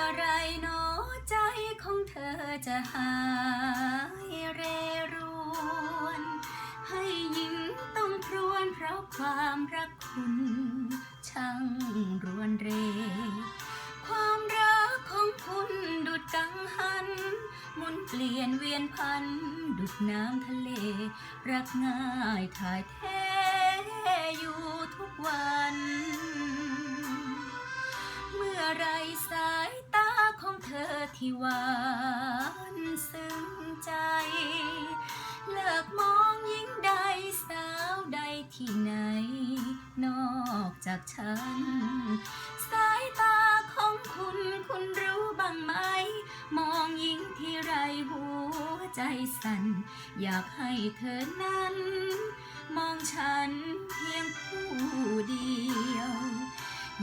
อไรหนอใจของเธอจะหายเรรวน ให้หญิงต้องครวญเพราะความรักคุณช่างรวนเร ความรักของคุณดุดกังหันหมุนเปลี่ยนเวียนพัน ดุดน้ำทะเล รักง่ายถ่ายเท ไรสายตาของเธอที่หวานซึ้งใจ เลิกมองยิ่งใดสาวใดที่ไหน นอกจากฉัน สายตาของคุณคุณรู้บ้างไหม มองยิ่งที่ไรหัวใจสั่น อยากให้เธอนั้น มองฉันเพียงผู้เดียว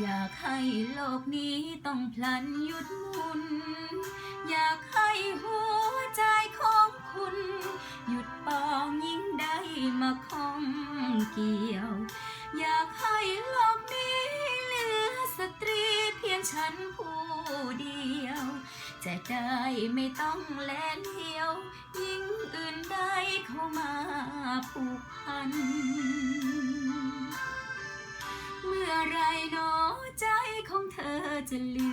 อยากให้โลกนี้ต้องพลันหยุดหมุน อยากให้หัวใจของคุณ หยุดปองยิ่งได้มาคล้องเกี่ยว อยากให้โลกนี้เหลือสตรีเพียงฉันผู้เดียว จะได้ไม่ต้องแลนเหี่ยว ยิ่งอื่นใดเข้ามาผูกพัน จะเหลื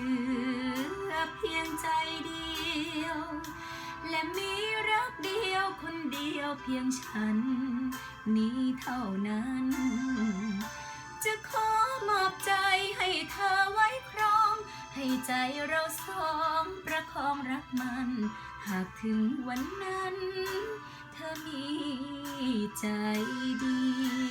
อเพียงใจเดียว และมีรักเดียวคนเดียวเพียงฉัน นี้เท่านั้น จะขอมอบใจให้เธอไว้ครอง ให้ใจเราสองประคองรักมัน หากถึงวันนั้น เธอมีใจดี